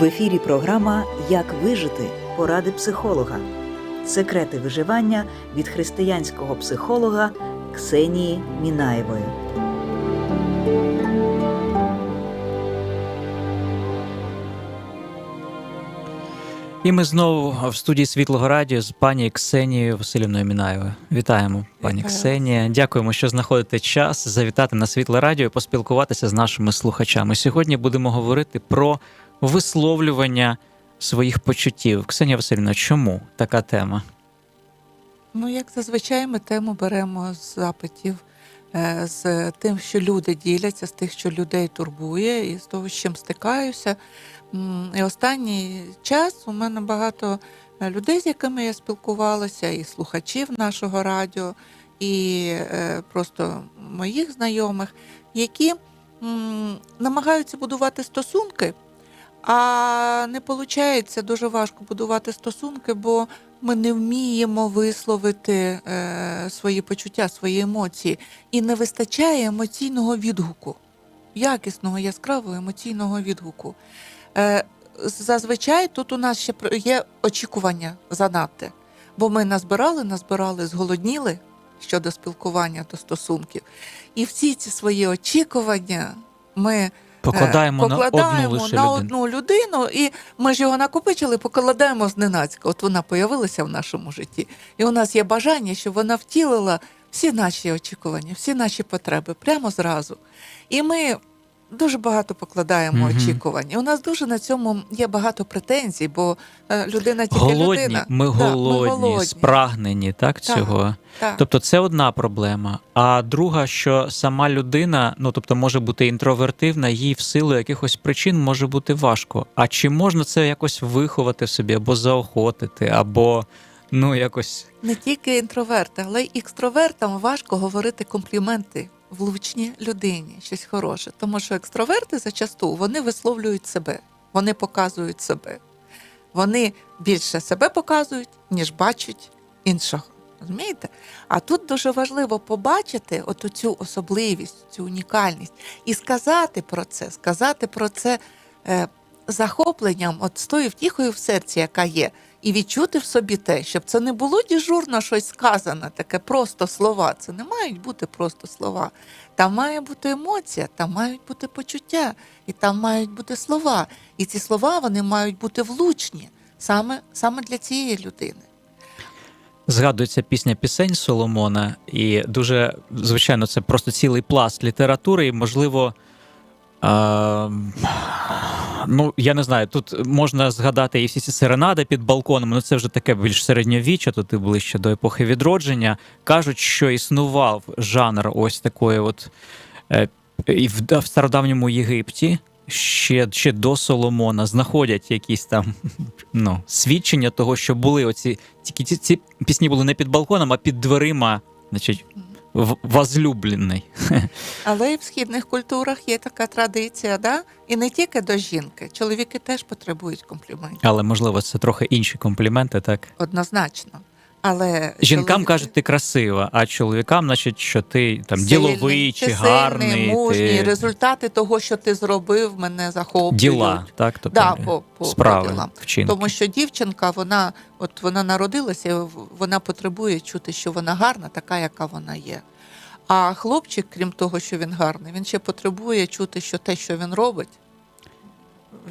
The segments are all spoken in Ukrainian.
В ефірі програма Як вижити поради психолога. Секрети виживання від християнського психолога Ксенії Мінаєвої. І ми знову в студії Світлого Радіо з пані Ксенією Васильівною Мінаєвою. Вітаємо, пані Вітаю. Ксенія. Дякуємо, що знаходите час завітати на Світле Радіо і поспілкуватися з нашими слухачами. Сьогодні будемо говорити про висловлювання своїх почуттів. Ксенія Васильівна, чому така тема? Ну, як зазвичай, ми тему беремо з запитів, е, з тим, що люди діляться, з тих, що людей турбує, і з того, з чим стикаюся. І останній час у мене багато е, людей, з якими я спілкувалася, і слухачів нашого радіо, і е, просто моїх знайомих, які намагаються будувати стосунки, а не виходить дуже важко будувати стосунки, бо ми не вміємо висловити е, свої почуття, свої емоції, і не вистачає емоційного відгуку, якісного, яскравого емоційного відгуку. Е, зазвичай тут у нас ще є очікування занадте, бо ми назбирали, назбирали, зголодніли щодо спілкування до стосунків. І всі ці свої очікування ми Покладаємо, покладаємо на одну лише на одну людину, і ми ж його накопичили, покладаємо зненацька. От вона появилася в нашому житті. І у нас є бажання, щоб вона втілила всі наші очікування, всі наші потреби прямо зразу. І ми дуже багато покладаємо Мгм. очікувань. І у нас дуже на цьому є багато претензій, бо е, людина тільки Голодні, людина. ми Да, голодні, спрагнені, так, Так. цього. Так. Тобто це одна проблема. А друга, що сама людина, ну тобто може бути інтровертивна, їй в силу якихось причин може бути важко. А чи можна це якось виховати в собі, або заохотити, або ну якось Не тільки інтроверти, але й екстровертам важко говорити компліменти влучні людині, щось хороше. Тому що екстроверти зачасту вони висловлюють себе, вони показують себе. Вони більше себе показують, ніж бачать іншого. Розумієте? А тут дуже важливо побачити оту цю особливість, цю унікальність і сказати про це, сказати про це е, захопленням, от з тою втіхою в серці, яка є, і відчути в собі те, щоб це не було діжурно щось сказане, таке просто слова. Це не мають бути просто слова. Там має бути емоція, там мають бути почуття, і там мають бути слова. І ці слова вони мають бути влучні саме, саме для цієї людини. згадується пісня пісень Соломона, і дуже звичайно, це просто цілий пласт літератури, і можливо. А, ну, я не знаю, тут можна згадати і всі ці серенади під балконом, ну це вже таке більш середньовіччя, тут і ближче до епохи відродження. Кажуть, що існував жанр ось такої, от е, і в, стародавньому Єгипті. Ще, ще до Соломона знаходять якісь там ну, свідчення того, що були оці тільки ці, ці пісні були не під балконом, а під дверима, значить, возлюблений. Але і в східних культурах є така традиція, да? і не тільки до жінки. Чоловіки теж потребують компліментів. Але можливо, це трохи інші компліменти, так? Однозначно. Але Жінкам кажуть, ти красива, а чоловікам, значить, що ти там Сильний, діловий чи ти гарний. сильний, мужній. Ти... Результати того, що ти зробив, мене захоплюють. Діла, так? Тобто, Да, по, по, справи, по ділам. вчинки. Тому що дівчинка, вона от вона народилася, вона потребує чути, що вона гарна, така, яка вона є. А хлопчик, крім того, що він гарний, він ще потребує чути, що те, що він робить,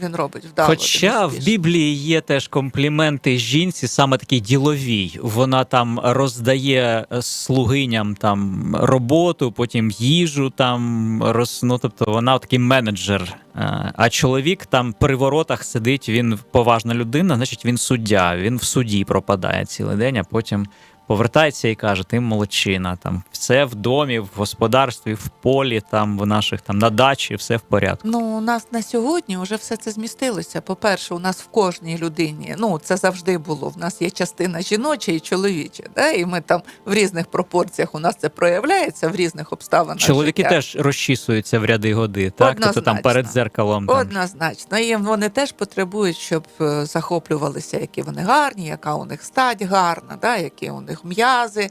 він робить вдало. Хоча в. Біблії є теж компліменти жінці, саме такій діловій. Вона там роздає е, слугиням там роботу, потім їжу там роз... ну, тобто вона такий менеджер. Е, А чоловік там при воротах сидить, він поважна людина, значить він суддя. Він в суді пропадає цілий день, а потім повертається і каже: Ти молодчина. Там все в домі, в господарстві, в полі, там в наших там на дачі, все в порядку. Ну, у нас на сьогодні вже все це змістилося. По-перше, у нас в кожній людині, ну це завжди було. В нас є частина жіноча і чоловіча, да? і ми там в різних пропорціях у нас це проявляється в різних обставинах. Чоловіки життя. теж розчісуються в ряди годи, так? Тобто там перед дзеркалом. Там. Однозначно, і вони теж потребують, щоб е, захоплювалися, які вони гарні, яка у них стать гарна, да, які у них м'язи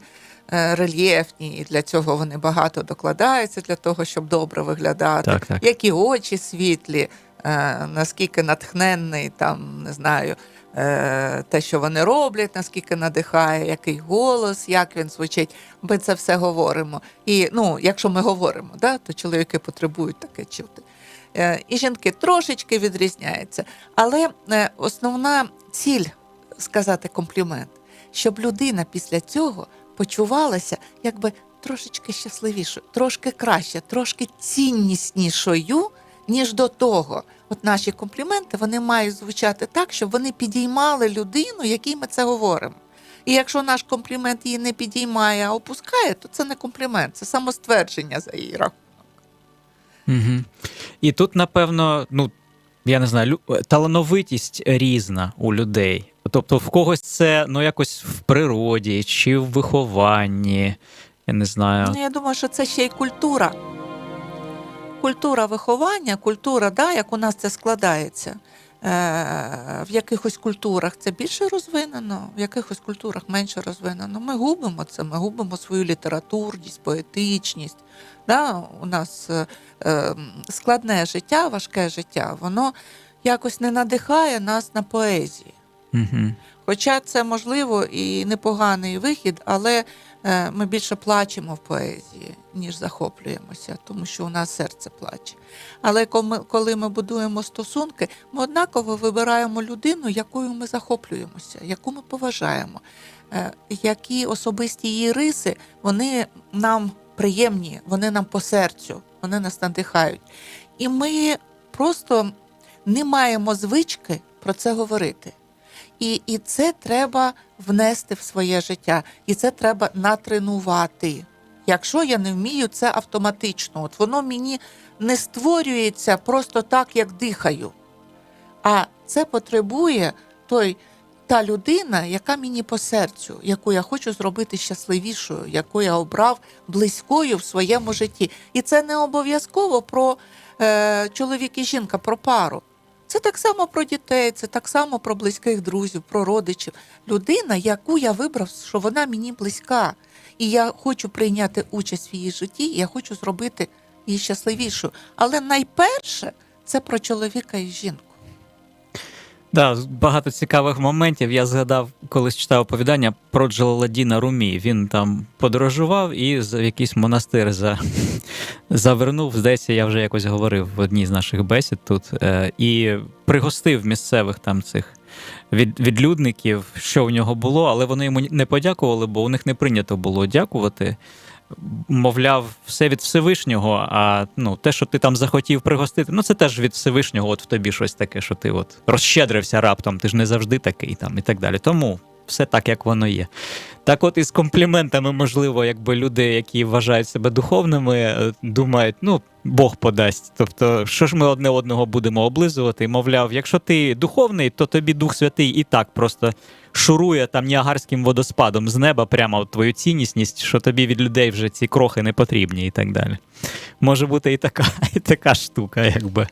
е, рельєфні, і для цього вони багато докладаються для того, щоб добре виглядати, Так, так. які очі світлі, е, наскільки натхненний, там, не знаю, е, те, що вони роблять, наскільки надихає, який голос, як він звучить. Ми це все говоримо. І ну, якщо ми говоримо, да, то чоловіки потребують таке чути. І жінки трошечки відрізняються. Але основна ціль сказати комплімент, щоб людина після цього почувалася якби трошечки щасливішою, трошки краще, трошки цінніснішою, ніж до того. От наші компліменти вони мають звучати так, щоб вони підіймали людину, якій ми це говоримо. І якщо наш комплімент її не підіймає, а опускає, то це не комплімент, це самоствердження за її рахунок. Угу. І тут, напевно, ну, я не знаю, талановитість різна у людей. Тобто, в когось це ну, якось в природі чи в вихованні. Я не знаю. Ну, я думаю, що це ще й культура. Культура виховання, культура, да, як у нас це складається. Е, в якихось культурах це більше розвинено, в якихось культурах менше розвинено. Ми губимо це, ми губимо свою літературність, поетичність. Да, у нас е, е, складне життя, важке життя, воно якось не надихає нас на поезії. Угу. Хоча це можливо і непоганий вихід, але е, ми більше плачемо в поезії, ніж захоплюємося, тому що у нас серце плаче. Але коли- ми будуємо стосунки, ми однаково вибираємо людину, якою ми захоплюємося, яку ми поважаємо, е, які особисті її риси, вони нам приємні, вони нам по серцю, вони нас надихають. І ми просто не маємо звички про це говорити. І, і це треба внести в своє життя, і це треба натренувати. Якщо я не вмію, це автоматично. От воно мені не створюється просто так, як дихаю. А це потребує той, та людина, яка мені по серцю, яку я хочу зробити щасливішою, яку я обрав близькою в своєму житті. І це не обов'язково про е, чоловік і жінка, про пару. Це так само про дітей, це так само про близьких друзів, про родичів. Людина, яку я вибрав, що вона мені близька, і я хочу прийняти участь в її житті, і я хочу зробити її щасливішою. Але найперше це про чоловіка і жінку. Да, багато цікавих моментів. Я згадав, колись читав оповідання про Джалаладіна Румі. Він там подорожував і в якийсь монастир за... завернув. Здається, я вже якось говорив в одній з наших бесід тут. Е, і пригостив місцевих там цих від, відлюдників, що в нього було, але вони йому не подякували, бо у них не прийнято було дякувати. Мовляв, все від Всевишнього, а ну, те, що ти там захотів пригостити, ну це теж від Всевишнього, от в тобі щось таке, що ти от розщедрився раптом, ти ж не завжди такий там і так далі. Тому все так, як воно є. Так от із компліментами, можливо, якби люди, які вважають себе духовними, е, думають, ну, Бог подасть. Тобто, що ж ми одне одного будемо облизувати? Мовляв, якщо ти духовний, то тобі Дух Святий і так просто шурує там ніагарським водоспадом з неба прямо в твою ціннісність, що тобі від людей вже ці крохи не потрібні і так далі. Може бути і така, і така штука, якби.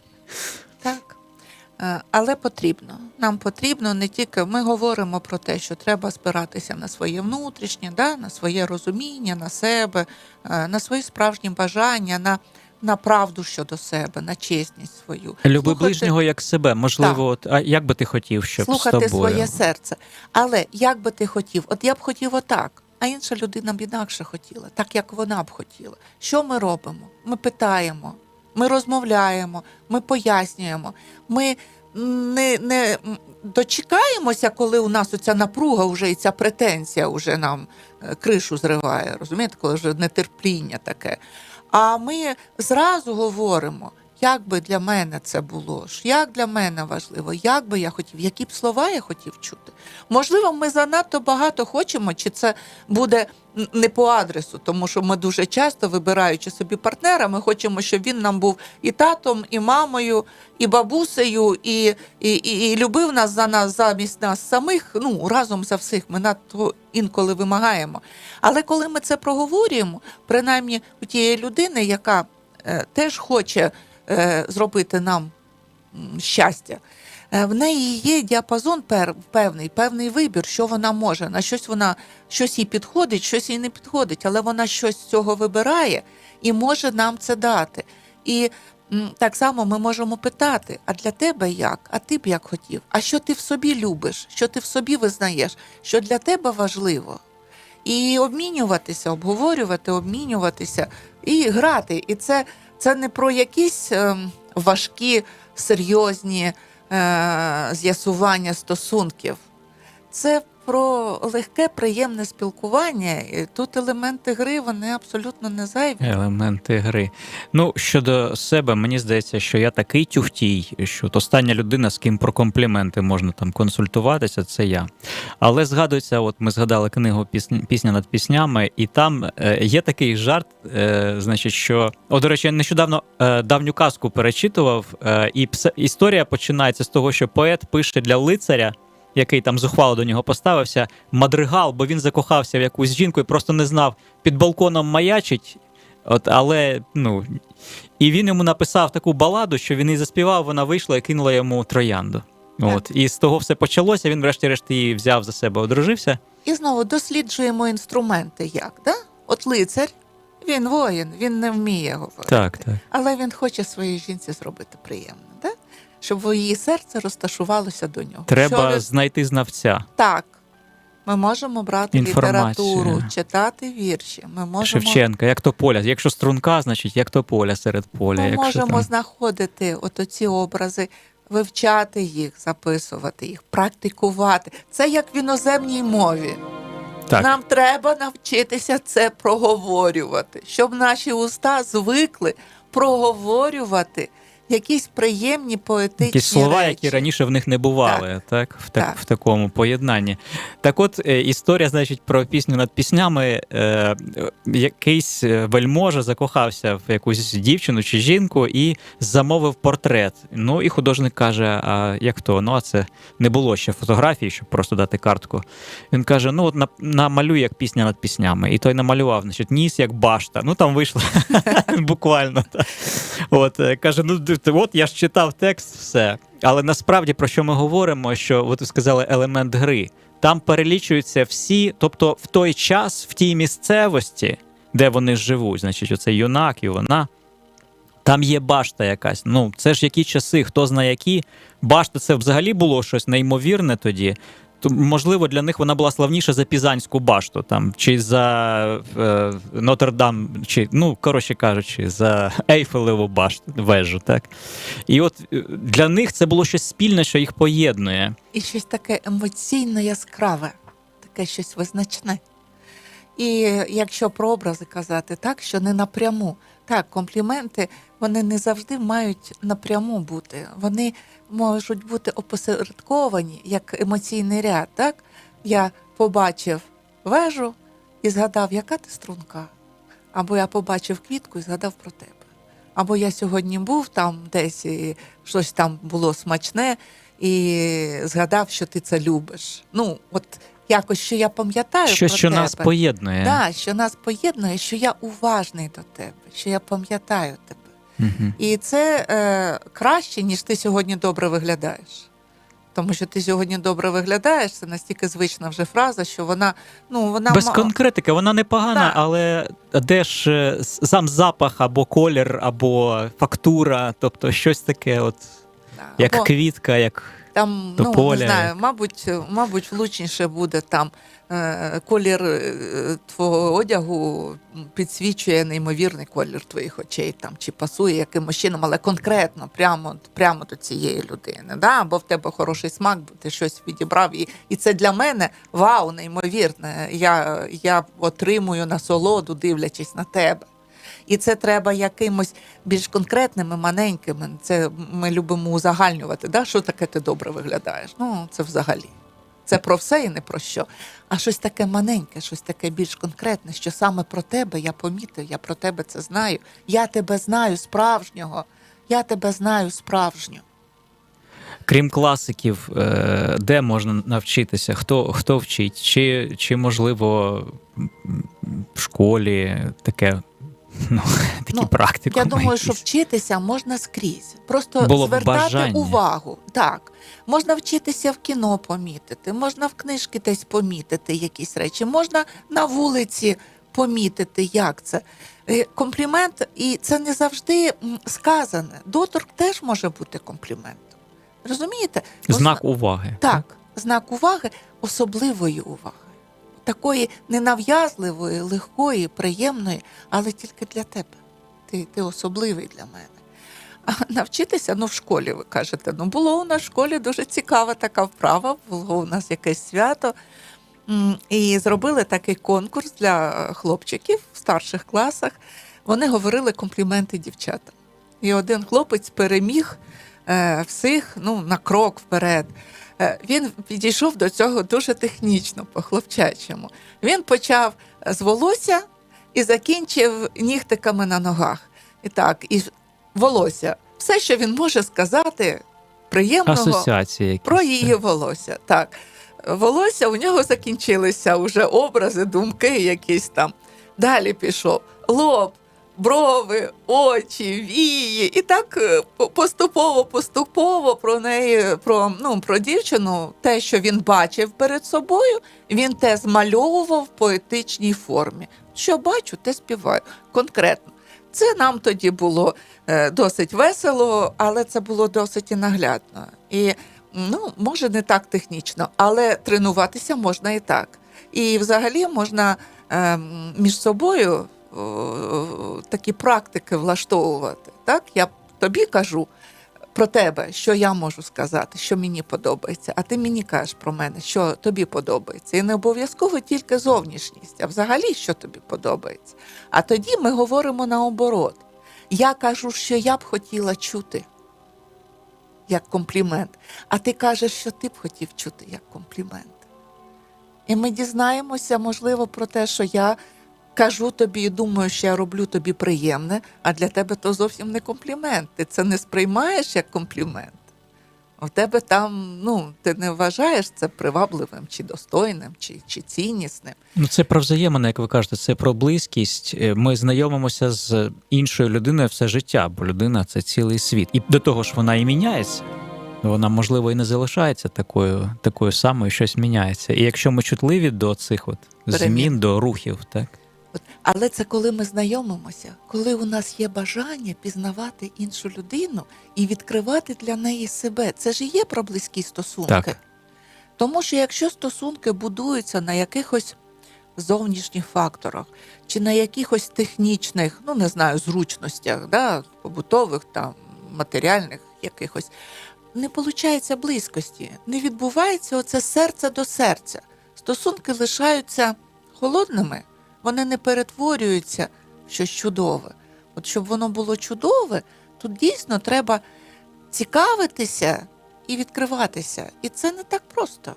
Е, Але потрібно. Нам потрібно не тільки ми говоримо про те, що треба спиратися на своє внутрішнє, да, на своє розуміння, на себе, е, на свої справжні бажання, на, на правду щодо себе, на чесність свою. Люби Слухати- ближнього як себе. Можливо, от, а як би ти хотів, щоб слухати з тобою? своє серце. Але як би ти хотів? От я б хотів отак, а інша людина б інакше хотіла, так як вона б хотіла. Що ми робимо? Ми питаємо, ми розмовляємо, ми пояснюємо. Ми не, не дочекаємося, коли у нас оця напруга вже і ця претензія вже нам е, кришу зриває. Розумієте, коли вже нетерпління таке. А ми зразу говоримо, як би для мене це було, як для мене важливо, як би я хотів, які б слова я хотів чути. Можливо, ми занадто багато хочемо, чи це буде не по адресу, тому що ми дуже часто, вибираючи собі партнера, ми хочемо, щоб він нам був і татом, і мамою, і бабусею, і, і, і, і любив нас за нас замість нас самих. Ну разом за всіх. Ми надто інколи вимагаємо. Але коли ми це проговорюємо, принаймні у тієї людини, яка е, теж хоче зробити нам щастя. Е, В неї є діапазон певний, певний вибір, що вона може. На щось вона щось їй підходить, щось їй не підходить, але вона щось з цього вибирає і може нам це дати. І Так само ми можемо питати: а для тебе як? А ти б як хотів? А що ти в собі любиш? Що ти в собі визнаєш? Що для тебе важливо? І обмінюватися, обговорювати, обмінюватися і грати. І це, це не про якісь ем, важкі, серйозні е, з'ясування стосунків. Це про легке, приємне спілкування. Тут елементи гри вони абсолютно не зайві. Елементи гри. Ну, щодо себе, мені здається, що я такий тюхтій, що остання людина, з ким про компліменти можна там консультуватися, це я. Але згадується, от ми згадали книгу «Пісня, над піснями, і там е, є такий жарт, е, значить, що. О, до речі, я нещодавно е, давню казку перечитував, і історія починається з того, що поет пише для лицаря. Який там зухвало до нього поставився, мадригал, бо він закохався в якусь жінку і просто не знав, під балконом маячить, От, але ну. І він йому написав таку баладу, що він її заспівав, вона вийшла і кинула йому троянду. От. І з того все почалося. Він, врешті-решт, її взяв за себе, одружився. І знову досліджуємо інструменти, як да? От лицар, він воїн, він не вміє говорити. Так, так. Але він хоче своїй жінці зробити приємно? Щоб її серце розташувалося до нього. Треба Що знайти знавця. Так. Ми можемо брати літературу, читати вірші. Ми можемо, Шевченка, як то поля. Якщо струнка, значить як то поля серед поля. ми Якщо можемо там... знаходити от оці образи, вивчати їх, записувати їх, практикувати. Це як в іноземній мові. Так. Нам треба навчитися це проговорювати, щоб наші уста звикли проговорювати якісь приємні поетичні Якісь слова, речі. які раніше в них не бували, так, в, так, Так. в такому поєднанні. Так от, е, історія, значить, про пісню над піснями. Е, е, якийсь е, вельможа закохався в якусь дівчину чи жінку і замовив портрет. Ну і художник каже: А як то? Ну, а це не було ще фотографії, щоб просто дати картку. Він каже: Ну, от намалюй як пісня над піснями. І той намалював, значить, ніс як башта. Ну там вийшло буквально. От е, каже: ну д- от я ж читав текст, все. Але насправді про що ми говоримо? Що от ви сказали елемент гри. Там перелічуються всі, тобто в той час, в тій місцевості, де вони живуть, значить, оцей юнак і вона. Там є башта якась. Ну, це ж які часи, хто знає які. Башта це взагалі було щось неймовірне тоді. То, можливо, для них вона була славніша за Пізанську башту, там, чи за е, Нотр-Дам, чи, ну, коротше кажучи, за Ейфелеву башту, вежу. Так? І от е, для них це було щось спільне, що їх поєднує. і щось таке емоційно яскраве, таке щось визначне. І якщо про образи казати, так, що не напряму. Так, компліменти вони не завжди мають напряму бути. Вони можуть бути опосередковані як емоційний ряд. Так? Я побачив вежу і згадав, яка ти струнка. Або я побачив квітку і згадав про тебе. Або я сьогодні був там десь і щось там було смачне, і згадав, що ти це любиш. Ну, от якось що я пам'ятаю Щось, про що тебе. нас поєднує. Да, що нас поєднує, що я уважний до тебе, що я пам'ятаю тебе. Мгм. І це е, краще, ніж ти сьогодні добре виглядаєш. Тому що ти сьогодні добре виглядаєш, це настільки звична вже фраза, що вона ну вона Без конкретики, вона непогана, Так. але де ж е, сам запах або колір, або фактура, тобто щось таке, от да, як або квітка, як там ну поля, не знаю, мабуть, мабуть, влучніше буде там е, колір е, твого одягу підсвічує неймовірний колір твоїх очей, там чи пасує якимось чином, але конкретно, прямо, прямо до цієї людини. Да? Або в тебе хороший смак, бо ти щось відібрав. І, і це для мене вау, неймовірне. Я, я отримую насолоду, дивлячись на тебе. І це треба якимось більш конкретними, маленькими. Це ми любимо узагальнювати. Да? Що таке ти добре виглядаєш? Ну, це взагалі. Це про все і не про що. А щось таке маленьке, щось таке більш конкретне, що саме про тебе я помітив, я про тебе це знаю. Я тебе знаю справжнього. Я тебе знаю справжнього. крім класиків, е, де можна навчитися? Хто, хто вчить? Чи, чи можливо в школі таке, ну, такі Ну, практики? Я думаю, що вчитися можна скрізь. Просто Було звертати бажання. увагу. Так, можна вчитися в кіно помітити, можна в книжки десь помітити якісь речі, можна на вулиці помітити, як це. Е, Комплімент, і це не завжди сказане. Доторк теж може бути компліментом. Розумієте? Знак уваги. Так, знак уваги особливої уваги. Такої ненав'язливої, легкої, приємної, але тільки для тебе. Ти, ти особливий для мене. А навчитися, ну в школі ви кажете, ну було у нас в школі дуже цікава така вправа, було у нас якесь свято. І зробили такий конкурс для хлопчиків в старших класах. Вони говорили компліменти дівчатам. І один хлопець переміг е, всіх ну, на крок вперед. Е, Він підійшов до цього дуже технічно, по-хлопчачому. Він почав з волосся і закінчив нігтиками на ногах. І так, і волосся. Все, що він може сказати приємного про її волосся. Так. Волосся у нього закінчилися вже образи, думки якісь там. Далі пішов лоб, брови, очі, вії. І так е, поступово, поступово про неї, про, ну, про дівчину, те, що він бачив перед собою, він те змальовував в поетичній формі. Що бачу, те співаю конкретно. Це нам тоді було е, досить весело, але це було досить і наглядно. І ну, може не так технічно, але тренуватися можна і так. І взагалі можна е, між собою такі практики влаштовувати. Так? Я тобі кажу про тебе, що я можу сказати, що мені подобається, а ти мені кажеш про мене, що тобі подобається. І не обов'язково тільки зовнішність, а взагалі, що тобі подобається. А тоді ми говоримо наоборот. Я кажу, що я б хотіла чути як комплімент, а ти кажеш, що ти б хотів чути як комплімент. І ми дізнаємося, можливо, про те, що я кажу тобі і думаю, що я роблю тобі приємне, а для тебе то зовсім не комплімент. Ти це не сприймаєш як комплімент. У тебе там, ну, ти не вважаєш це привабливим, чи достойним, чи, чи ціннісним. Ну, це про взаємини, як ви кажете, це про близькість. Е, Ми знайомимося з іншою людиною все життя, бо людина це цілий світ. І до того ж вона і міняється. Вона, можливо, і не залишається такою, такою самою, щось міняється. І якщо ми чутливі до цих от Перемін. змін, до рухів, так От. Але це коли ми знайомимося, коли у нас є бажання пізнавати іншу людину і відкривати для неї себе. Це ж і є про близькі стосунки. Так. Тому що якщо стосунки будуються на якихось зовнішніх факторах чи на якихось технічних, ну не знаю, зручностях, да, побутових там матеріальних якихось, не виходить близькості, не відбувається оце серце до серця. Стосунки лишаються холодними, вони не перетворюються в щось чудове. От щоб воно було чудове, тут дійсно треба цікавитися і відкриватися. І це не так просто.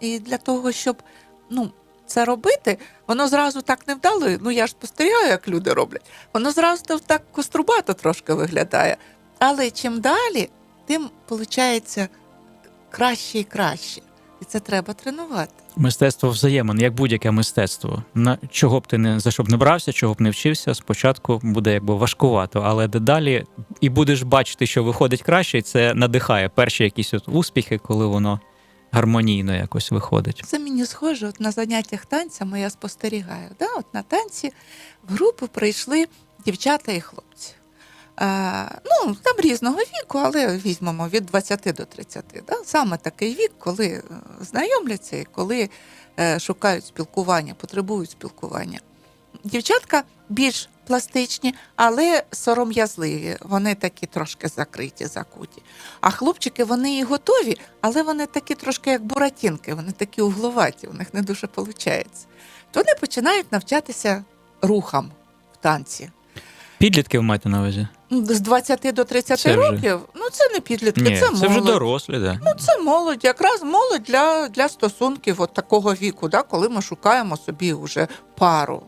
І для того, щоб ну, це робити, воно зразу так не вдало. Ну я ж спостерігаю, як люди роблять. Воно зразу так кострубато трошки виглядає. Але чим далі, тим виходить краще і краще. І це треба тренувати. мистецтво взаємин, як будь-яке мистецтво. На чого б ти не за що б не брався, чого б не вчився, спочатку буде якби важкувато, але дедалі і будеш бачити, що виходить краще, і це надихає перші якісь от успіхи, коли воно гармонійно якось виходить. Це мені схоже, от на заняттях танцями я спостерігаю. Да? От на танці в групу прийшли дівчата і хлопці. Е, ну, там різного віку, але візьмемо від 20 до 30. Да? Саме такий вік, коли е, знайомляться і коли е, шукають спілкування, потребують спілкування. Дівчатка більш пластичні, але сором'язливі. Вони такі трошки закриті, закуті. А хлопчики вони і готові, але вони такі трошки як буратінки, вони такі угловаті, у них не дуже виходить. То вони починають навчатися рухам в танці. Підлітки ви маєте на увазі? Ну, З 20 до 30 Це вже- років, ну це не підлітки, Ні, це це молодь. вже дорослі, да. Ну, це молодь, якраз молодь для, для стосунків от такого віку, да, коли ми шукаємо собі вже пару.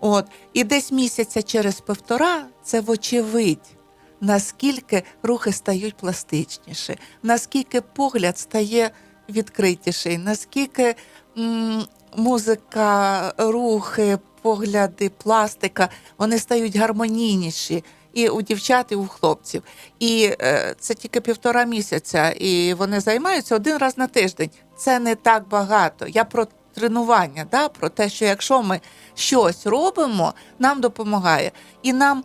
От. І десь місяця через півтора це вочевидь, наскільки рухи стають пластичніші, наскільки погляд стає відкритіший, наскільки м, музика, рухи, погляди, пластика вони стають гармонійніші. І у дівчат, і у хлопців. І е, це тільки півтора місяця, і вони займаються один раз на тиждень. Це не так багато. Я про тренування, да, про те, що якщо ми щось робимо, нам допомагає. І нам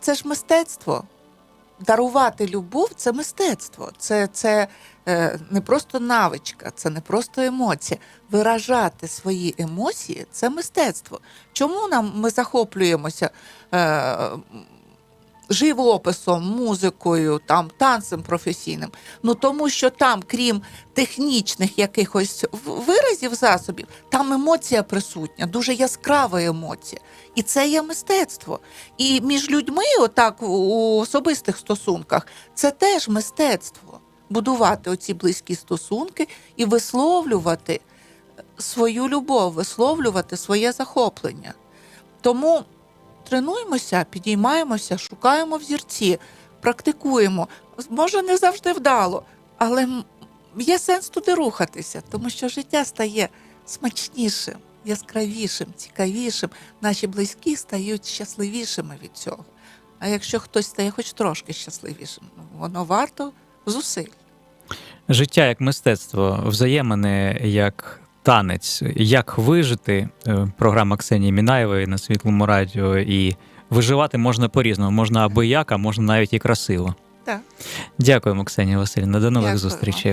це ж мистецтво. Дарувати любов це мистецтво. Це, це не просто навичка, це не просто емоція. Виражати свої емоції це мистецтво. Чому нам ми захоплюємося е, живописом, музикою, там, танцем професійним? Ну тому що там, крім технічних якихось виразів засобів, там емоція присутня, дуже яскрава емоція. І це є мистецтво. І між людьми, отак у особистих стосунках, це теж мистецтво. Будувати оці близькі стосунки і висловлювати свою любов, висловлювати своє захоплення. Тому тренуємося, підіймаємося, шукаємо взірці, практикуємо. Може, не завжди вдало, але є сенс туди рухатися, тому що життя стає смачнішим, яскравішим, цікавішим. Наші близькі стають щасливішими від цього. А якщо хтось стає хоч трошки щасливішим, воно варто зусиль. Життя як мистецтво, взаємини як танець, як вижити. Е, Програма Ксенії Мінаєвої на світлому радіо. І виживати можна по-різному. Можна або як, а можна навіть і красиво. Так. Дякуємо, Ксенія Васильівна. До нових Дякую зустрічей.